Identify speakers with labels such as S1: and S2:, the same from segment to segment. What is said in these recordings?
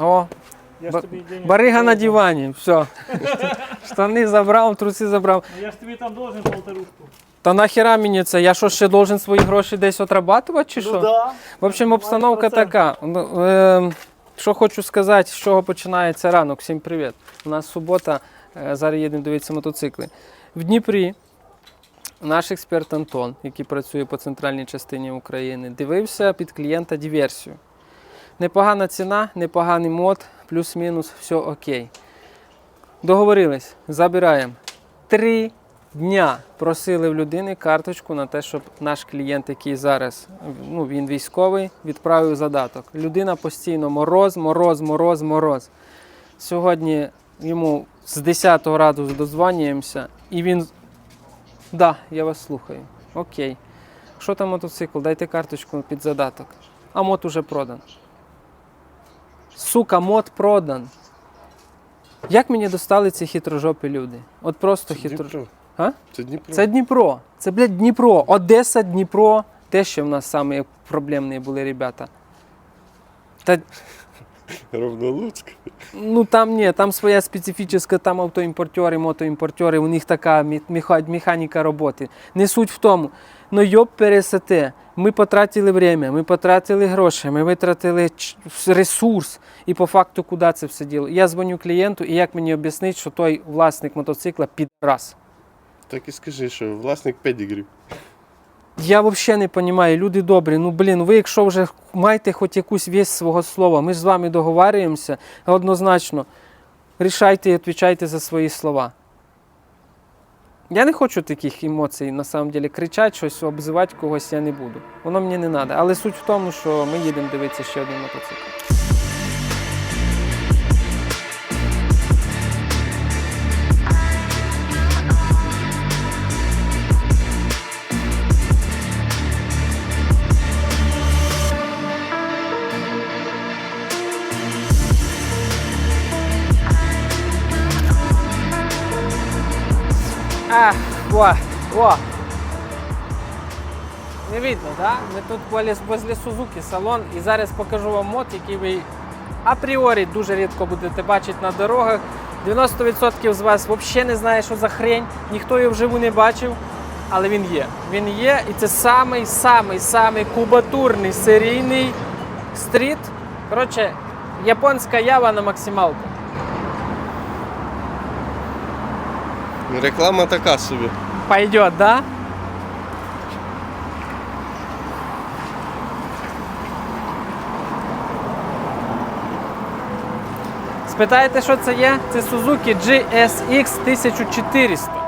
S1: О,
S2: Я ж тобі денег
S1: барига на дивані. Все. Штани забрав, труси забрав.
S2: Ну, Я ж тобі там должен полторушку.
S1: Та нахіра мені це? Я що ще должен свої гроші десь отрабатувати чи що?
S2: Ну да.
S1: В общем, обстановка
S2: 20%.
S1: така. Ну, е, що хочу сказати, з чого починається ранок. Всім привіт. У нас субота, е, зараз їдемо дивитися мотоцикли. В Дніпрі наш експерт Антон, який працює по центральній частині України, дивився під клієнта диверсію. Непогана ціна, непоганий мод, плюс-мінус, все окей. Договорились, забираємо. Три дня просили в людини карточку на те, щоб наш клієнт, який зараз ну, він військовий, відправив задаток. Людина постійно мороз, мороз, мороз, мороз. Сьогодні йому з 10-го разу дозвонюємося, і він. Да, я вас слухаю. Окей. Що там мотоцикл? Дайте карточку під задаток. А мод уже продан. Сука, мод продан. Як мені достали ці хитрожопі люди? От просто хитро. А?
S3: Це Дніпро.
S1: Це Дніпро. Це, блядь, Дніпро. Одеса, Дніпро. Те, що в нас самі проблемні були ребята. Та,
S3: Ровно Луцьк.
S1: ну там ні, там своя специфічна, там автоімпортери, мотоімпортери, у них така механіка роботи. Не суть в тому. Ну йоп пересете. Ми потратили время, ми потратили гроші, ми витратили ресурс. І по факту, куди це все діло? Я дзвоню клієнту, і як мені об'яснити, що той власник мотоцикла підраз.
S3: Так і скажи, що власник педігрі.
S1: Я взагалі не розумію, люди добрі. Ну блін, ви якщо вже маєте хоч якусь вість свого слова, ми з вами договарюємося однозначно. Рішайте і відповідайте за свої слова. Я не хочу таких емоцій, на самом деле, кричати щось, обзивати когось я не буду. Воно мені не треба. Але суть в тому, що ми їдемо дивитися ще один мотоцикл. О. Не видно, да? Ми тут возле Сузуки салон і зараз покажу вам мод, який ви апріорі дуже рідко будете бачити на дорогах. 90% з вас взагалі не знає, що за хрень, ніхто його вживу не бачив, але він є. Він є, і це самий самий самий кубатурний серійний стріт. Коротше, японська ява на максималку.
S3: Реклама така собі.
S1: Пойдет, да? Спитаєте, що це є? Це Suzuki GSX 1400.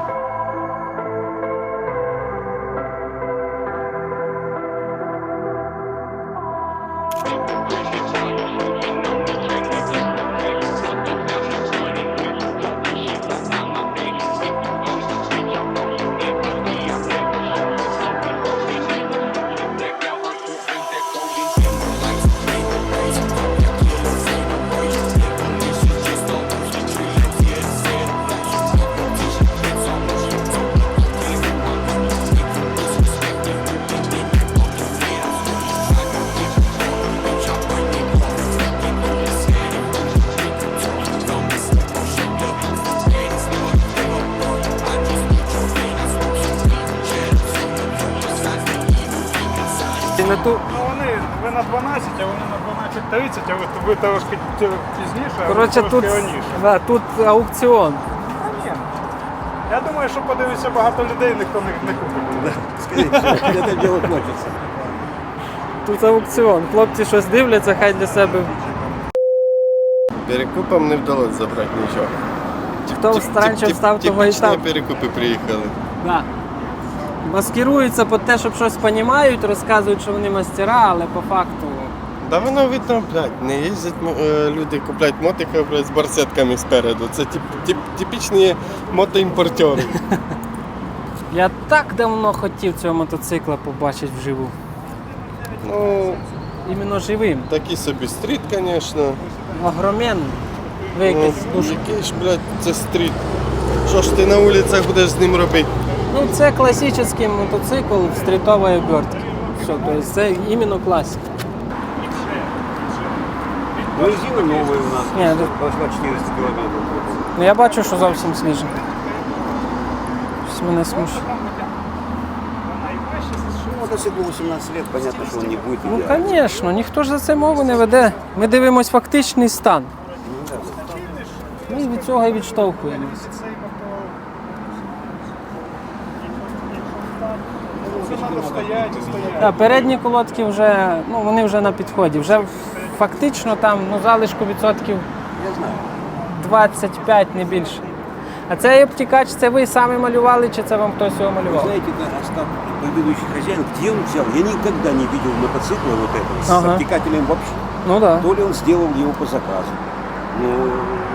S2: 12, а вони на 12.30, а ви, ви трошки пізніше, а ви
S1: Коротше,
S2: трошки
S1: тут,
S2: раніше.
S1: да, тут аукціон.
S2: Та ні. Я думаю, що подивиться багато людей, ніхто не, не купить.
S4: Всего, это дело кончится.
S1: Тут аукціон. Хлопці щось дивляться, хай для себе.
S3: Перекупам не вдалося забрати нічого.
S1: Хто раніше встав, того і
S3: Типічні
S1: там.
S3: перекупи приїхали.
S1: Да. Маскируються під те, щоб щось розуміють, розказують, що вони мастера, але по факту.
S3: Да воно видно, блядь, не їздять е, люди, купляють мотика блядь, з барсетками спереду. Це тип, тип, типічні мотоімпортери.
S1: Я так давно хотів цього мотоцикла побачити вживу.
S3: ну,
S1: Іменно живим.
S3: такий собі стріт, звісно.
S1: Огроменний. Ви
S3: Ну,
S1: якийсь дуже.
S3: який ж, блядь, це стріт. Що ж ти на вулицях будеш з ним робити?
S1: Ну, це класичний мотоцикл в стрітовій обертці. Все, тобто це іменно класика.
S4: Ну, резина новая у нас.
S1: Не, да.
S4: Прошла 400 километров.
S1: Ну я бачу, що зовсім свіже. Щось мене смущає.
S4: Ну, мотоциклу 18 лет, понятно, что он не будет
S1: Ну,
S4: идеальным.
S1: звісно, ніхто ж за це мову не веде. Ми дивимось фактичний стан. Ми від цього і відштовхуємося.
S2: Це треба стояти і стояти.
S1: Так, передні колодки вже, ну, вони вже на підході. Вже фактично там ну, залишку відсотків
S4: Я знаю.
S1: 25, не більше. А цей обтікач, це ви самі малювали, чи це вам хтось його
S4: Вы
S1: малював?
S4: знаете, да, Остап, предыдущий хозяин, где он взял? Я никогда не видел мотоцикла вот этого с
S1: Ага.
S4: обтекателем вообще.
S1: Ну так. Да.
S4: То ли он сделал его по заказу. Ну,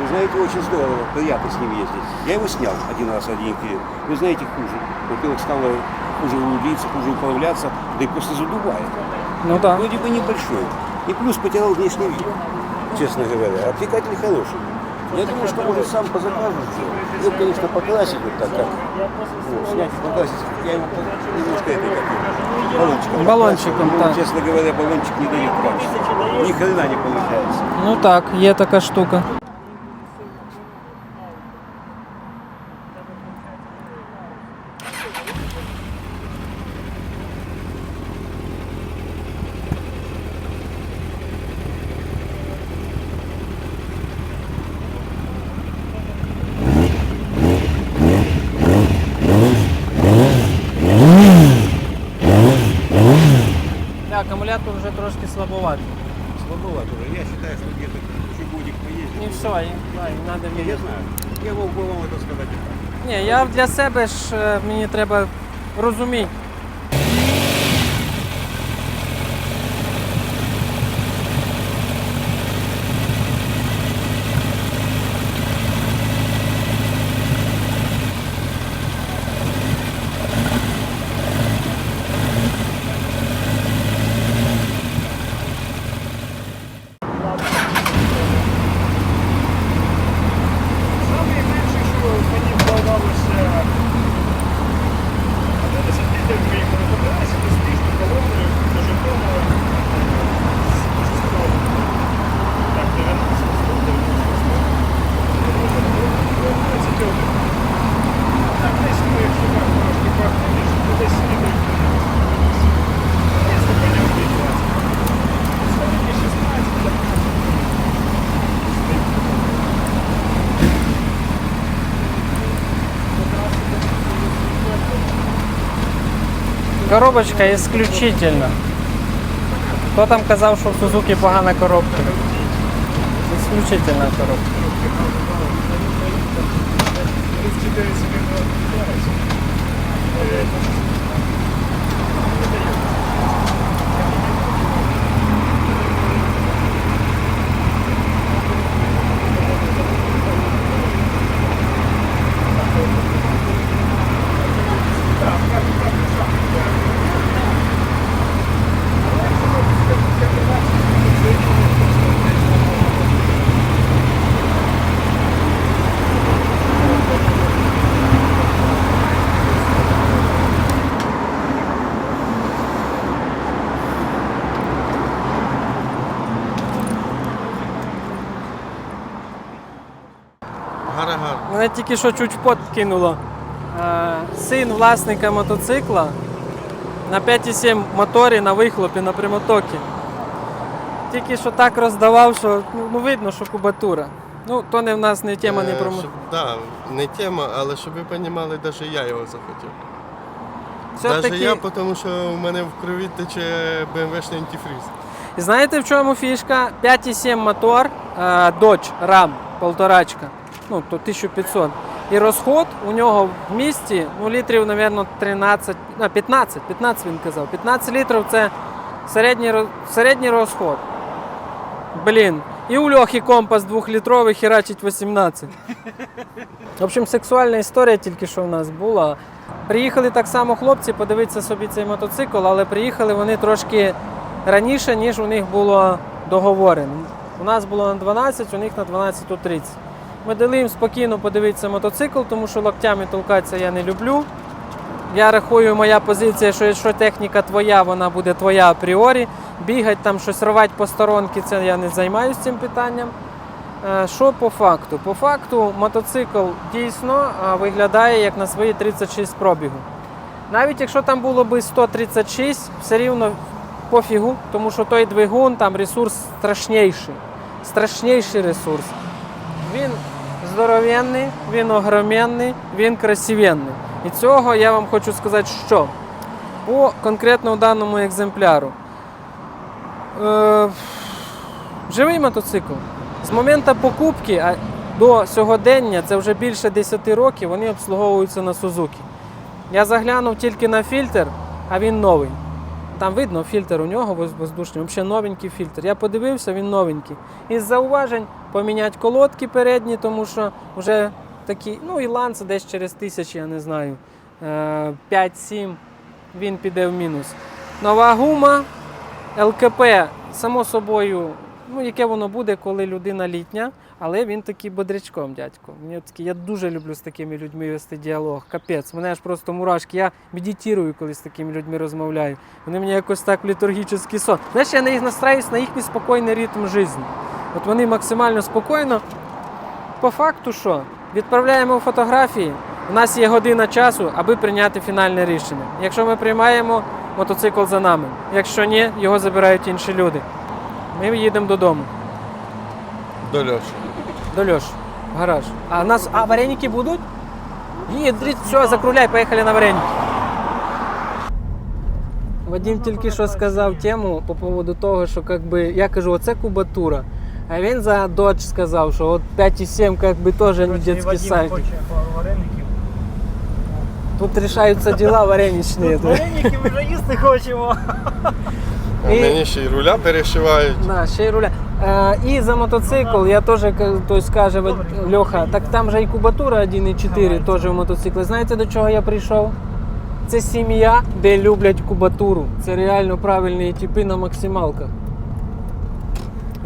S4: вы знаете, очень здорово, приятно с ним ездить. Я его снял один раз, один перед. Вы знаете, хуже. Во-первых, стало хуже рулиться, хуже управляться, да и просто задувает.
S1: Ну так.
S4: Вроде бы небольшой. И плюс потерял внешний вид, честно говоря. Обтекатель хороший. Я думаю, что может сам по заказу сделал. Ну, конечно, покрасить вот так как. Вот, снять и покрасить. Я его немножко этой как его, баллончиком.
S1: Баллончиком.
S4: Ну, честно говоря, баллончик не дает качества. Ни хрена не получается.
S1: Ну так, є така штука. Трошки слабовато.
S4: Слабовато уже. Я считаю, что где-то чугунник поездить.
S1: Не все, і, да, і надо
S4: Я
S1: міняти.
S4: знаю. Я мог бы вам это сказать и так.
S1: Ні, я для себе ж е, мені треба розуміти.
S2: Саме менше, що мені вдавалося 11 літрів приїхали по трасі, успішно колоною до Житомира. Дуже скромно. Так, 90, 190, 21. Так, десь, ну, якщо так, трошки пахне більше, то десь літрів 15. Якщо поняв, 20. Все-таки 16, так.
S1: Коробочка исключительно. Хто там казав, що в Сузуки погана коробка? Исключительно коробка. Мене тільки що чуть в пот кинуло. Е, Син власника мотоцикла на 5,7 моторі на вихлопі на прямотокі. Тільки що так роздавав, що ну, ну, видно, що кубатура. Ну, то не в нас не тема, не про.
S3: Е, щоб- Да, не тема, але щоб ви розуміли, навіть я його захотів. Навіть я, тому що в мене в крові тече BMW-шний антифриз.
S1: І знаєте в чому фішка? 5,7 мотор, е, Dodge Ram, полторачка, ну, то 1500. І розход у нього в місті, ну, літрів, мабуть, 13, а, 15, 15 він казав. 15 літрів це середній, середній розход. Блін. І у Льохи компас 2-літровий херачить 18. В общем, сексуальна історія тільки що в нас була. Приїхали так само хлопці подивитися собі цей мотоцикл, але приїхали вони трошки раніше, ніж у них було договорено. У нас було на 12, у них на 12.30. Ми дали їм спокійно подивитися мотоцикл, тому що локтями толкатися я не люблю. Я рахую, моя позиція, що якщо техніка твоя, вона буде твоя апріорі. Бігать там щось рвати по сторонки, це я не займаюся цим питанням. Е, Що по факту? По факту мотоцикл дійсно е, виглядає як на свої 36 пробігу. Навіть якщо там було би 136, все рівно пофігу, тому що той двигун, там ресурс страшніший. Страшніший ресурс. Він здоровенний, він огроменний, він красивенний. І цього я вам хочу сказати, що по конкретно даному екземпляру. Е, живий мотоцикл. З моменту покупки до сьогодення, це вже більше 10 років, вони обслуговуються на Сузуки. Я заглянув тільки на фільтр, а він новий. Там видно, фільтр у нього воздушний, взагалі новенький фільтр. Я подивився, він новенький. Із зауважень поміняти колодки передні, тому що вже такі, ну і ланц десь через тисячі, я не знаю, е, 5-7 він піде в мінус. Нова гума, ЛКП, само собою, ну яке воно буде, коли людина літня, але він такий бодрячком, дядько. Мені такий, я дуже люблю з такими людьми вести діалог. Капець, мене аж просто мурашки. Я медитую, коли з такими людьми розмовляю. Вони мені якось так літургічний сон. Знаєш, я на їх настраюсь на їхній спокійний ритм життя. От вони максимально спокійно. По факту, що відправляємо фотографії. У нас є година часу, аби прийняти фінальне рішення. Якщо ми приймаємо, мотоцикл за нами. Якщо ні, його забирають інші люди. Ми їдемо додому.
S3: До Льоші.
S1: До Льоші, гараж. А у нас. А вареники будуть? Їдь, все, закругляй, поїхали на вареники. Вадим тільки що сказав тему по поводу того, що как би, я кажу, оце кубатура. А він за Dodge сказав, що от 5,7 как би теж не
S2: Вадим
S1: сайт. Тут рішаються діла вареничні.
S2: Тут вареники ми вже їсти хочемо.
S3: А
S1: І-
S3: мені ще й руля перешивають.
S1: Да, ще й руля. Е, і за мотоцикл я теж ка- тобто, каже Льоха, так там же і кубатура 1.4 теж в мотоциклі. Знаєте до чого я прийшов? Це сім'я, де люблять кубатуру. Це реально правильні типи на максималках.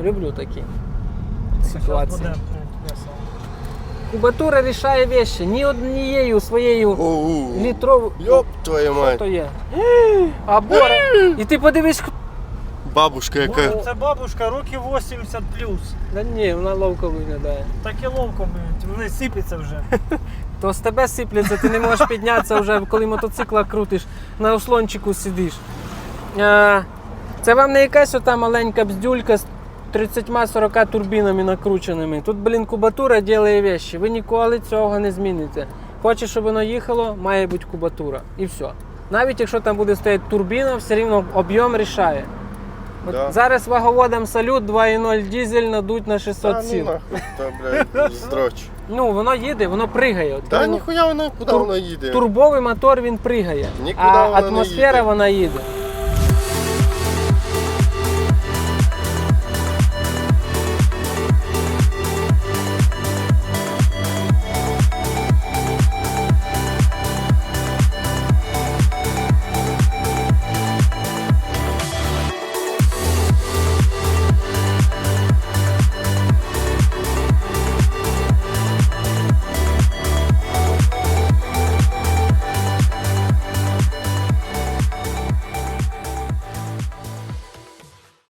S1: Люблю такі ситуації. Кубатура рішає вещі. Ні однією своєю літровою.
S3: Йоп, твою
S1: Що
S3: мать.
S1: то є? А бора. І ти подивись, хто.
S3: Бабушка, яка.
S2: Це бабушка років 80 плюс.
S1: Да ні, вона ловко виглядає.
S2: Так і ловко, блін. Вони сипляться вже.
S1: То з тебе сипляться, ти не можеш піднятися вже, коли мотоцикла крутиш, на ослончику сидиш. Е, Це вам не якась ота маленька бздюлька з 30-40 турбінами накрученими. Тут, блін, кубатура ділає вещі. Ви ніколи цього не зміните. Хочеш, щоб воно їхало, має бути кубатура. І все. Навіть якщо там буде стояти турбіна, все рівно об'єм рішає. От
S3: Да.
S1: Зараз ваговодам салют 2.0 дізель надуть на
S3: Та
S1: 600
S3: ну
S1: сіл.
S3: нахуй, то, блядь, здроч.
S1: Ну, воно їде, воно пригає. От
S3: Та
S1: воно-
S3: ніхуя воно, куди
S1: Тур-
S3: воно їде?
S1: Турбовий мотор він пригає,
S3: Нікуди
S1: а
S3: вона не
S1: атмосфера
S3: їде.
S1: вона їде.